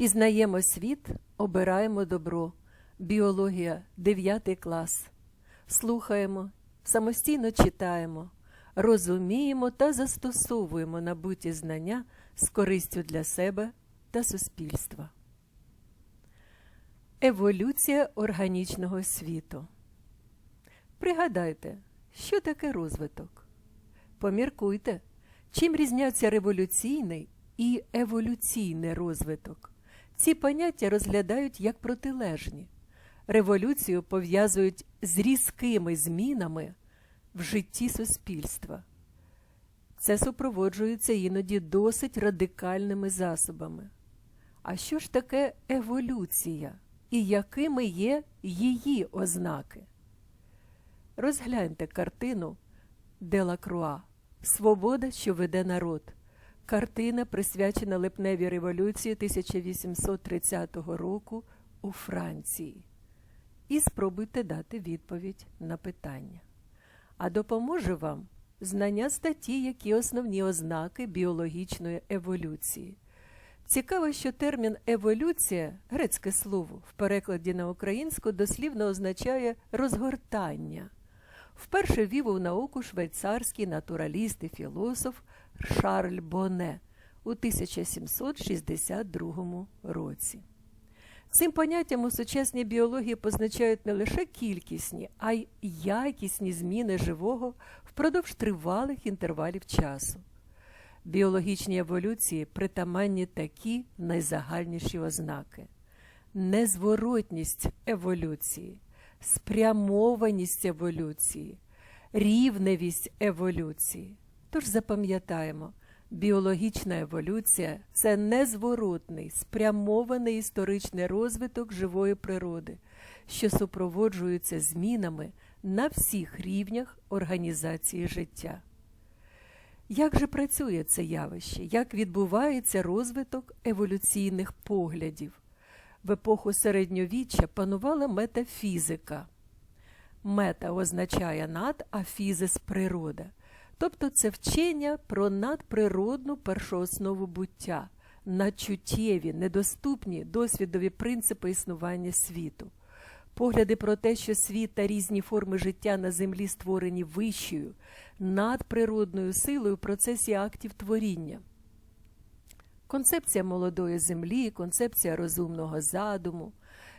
Пізнаємо світ, обираємо добро. Біологія 9 клас. Слухаємо, самостійно читаємо, розуміємо та застосовуємо набуті знання з користю для себе та суспільства. Еволюція органічного світу. Пригадайте, що таке розвиток. Поміркуйте, чим різняться революційний і еволюційний розвиток. Ці поняття розглядають як протилежні. Революцію пов'язують з різкими змінами в житті суспільства. Це супроводжується іноді досить радикальними засобами. А що ж таке еволюція і якими є її ознаки? Розгляньте картину Делакруа Свобода, що веде народ. Картина присвячена липневій революції 1830 року у Франції. І спробуйте дати відповідь на питання. А допоможе вам знання статті, які основні ознаки біологічної еволюції. Цікаво, що термін еволюція, грецьке слово, в перекладі на українську дослівно означає розгортання. Вперше вів у науку швейцарський натураліст і філософ Шарль Боне у 1762 році. Цим поняттям у сучасній біології позначають не лише кількісні, а й якісні зміни живого впродовж тривалих інтервалів часу. Біологічній еволюції притаманні такі найзагальніші ознаки: незворотність еволюції, спрямованість еволюції, рівневість еволюції. Тож запам'ятаємо, біологічна еволюція це незворотний, спрямований історичний розвиток живої природи, що супроводжується змінами на всіх рівнях організації життя. Як же працює це явище? Як відбувається розвиток еволюційних поглядів? В епоху середньовіччя панувала метафізика. Мета означає над, а фізис природа. Тобто це вчення про надприродну першооснову буття, надчуттєві, недоступні досвідові принципи існування світу. Погляди про те, що світ та різні форми життя на землі створені вищою, надприродною силою в процесі актів творіння. Концепція молодої землі, концепція розумного задуму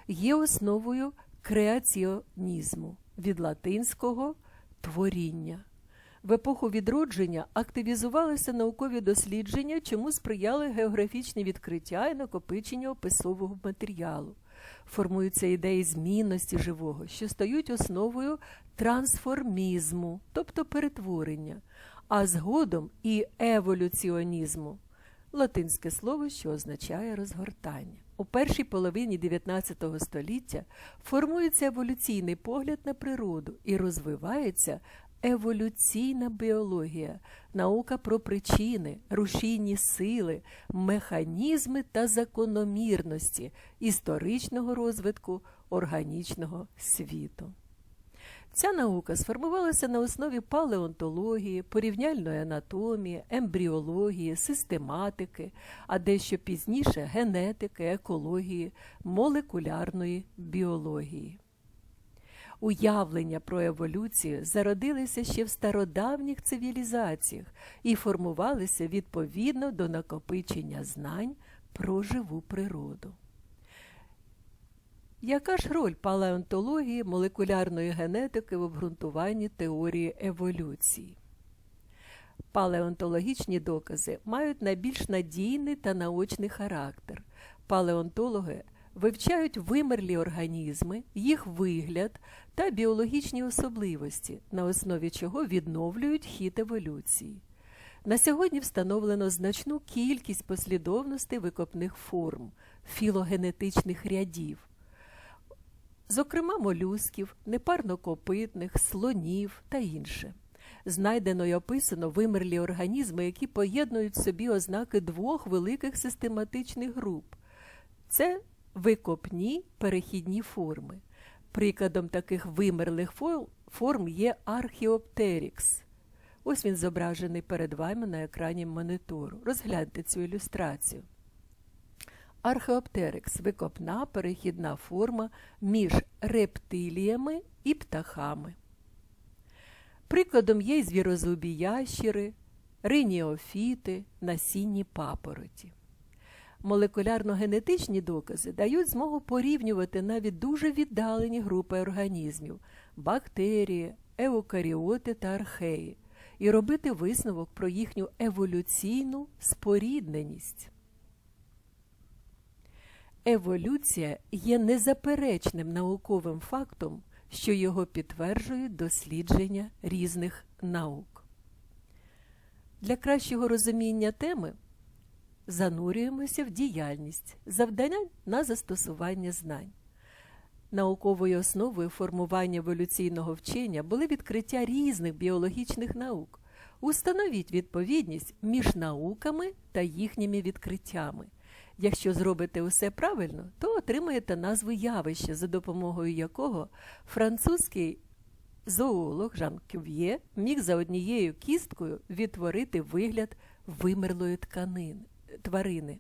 є основою креаціонізму від латинського творіння. В епоху відродження активізувалися наукові дослідження, чому сприяли географічні відкриття і накопичення описового матеріалу. Формуються ідеї змінності живого, що стають основою трансформізму, тобто перетворення, а згодом і еволюціонізму латинське слово, що означає розгортання. У першій половині 19 століття формується еволюційний погляд на природу і розвивається еволюційна біологія, наука про причини, рушійні сили, механізми та закономірності історичного розвитку органічного світу. Ця наука сформувалася на основі палеонтології, порівняльної анатомії, ембріології, систематики, а дещо пізніше генетики, екології, молекулярної біології. Уявлення про еволюцію зародилися ще в стародавніх цивілізаціях і формувалися відповідно до накопичення знань про живу природу. Яка ж роль палеонтології молекулярної генетики в обґрунтуванні теорії еволюції? Палеонтологічні докази мають найбільш надійний та наочний характер. Палеонтологи вивчають вимерлі організми, їх вигляд та біологічні особливості, на основі чого відновлюють хід еволюції. На сьогодні встановлено значну кількість послідовностей викопних форм, філогенетичних рядів зокрема молюсків, непарнокопитних, слонів та інше. Знайдено й описано вимерлі організми, які поєднують в собі ознаки двох великих систематичних груп. Це викопні перехідні форми. Прикладом таких вимерлих форм є архіоптерікс. Ось він зображений перед вами на екрані монітору. Розгляньте цю ілюстрацію. Археоптерикс викопна перехідна форма між рептиліями і птахами. Прикладом є й звірозубі ящери, риніофіти, насінні папороті. Молекулярно-генетичні докази дають змогу порівнювати навіть дуже віддалені групи організмів бактерії, еукаріоти та археї, і робити висновок про їхню еволюційну спорідненість. Еволюція є незаперечним науковим фактом, що його підтверджують дослідження різних наук. Для кращого розуміння теми занурюємося в діяльність, завдання на застосування знань. Науковою основою формування еволюційного вчення були відкриття різних біологічних наук. Установіть відповідність між науками та їхніми відкриттями. Якщо зробите усе правильно, то отримаєте назву явища, за допомогою якого французький зоолог Жан Кюв'є міг за однією кісткою відтворити вигляд вимерлої тканини, тварини.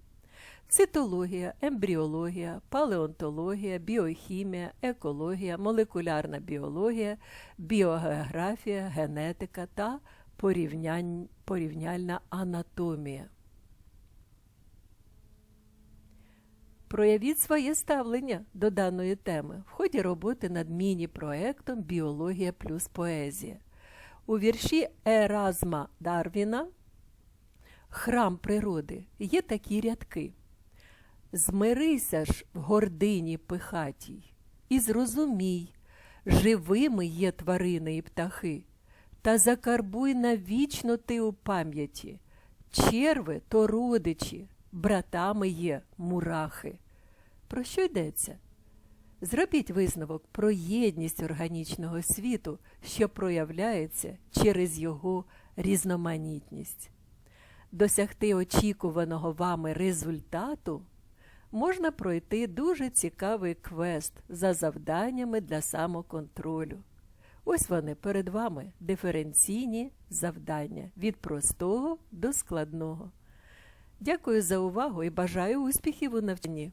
Цитологія, ембріологія, палеонтологія, біохімія, екологія, молекулярна біологія, біогеографія, генетика та порівнянь... порівняльна анатомія. Проявіть своє ставлення до даної теми в ході роботи над міні-проектом Біологія плюс поезія. У вірші Еразма Дарвіна Храм природи є такі рядки. Змирися ж в гордині пихатій, і зрозумій, живими є тварини і птахи, та закарбуй навічно ти у пам'яті. Черви то родичі, братами є мурахи. Про що йдеться? Зробіть висновок про єдність органічного світу, що проявляється через його різноманітність. Досягти очікуваного вами результату можна пройти дуже цікавий квест за завданнями для самоконтролю. Ось вони перед вами диференційні завдання від простого до складного. Дякую за увагу і бажаю успіхів у навчанні.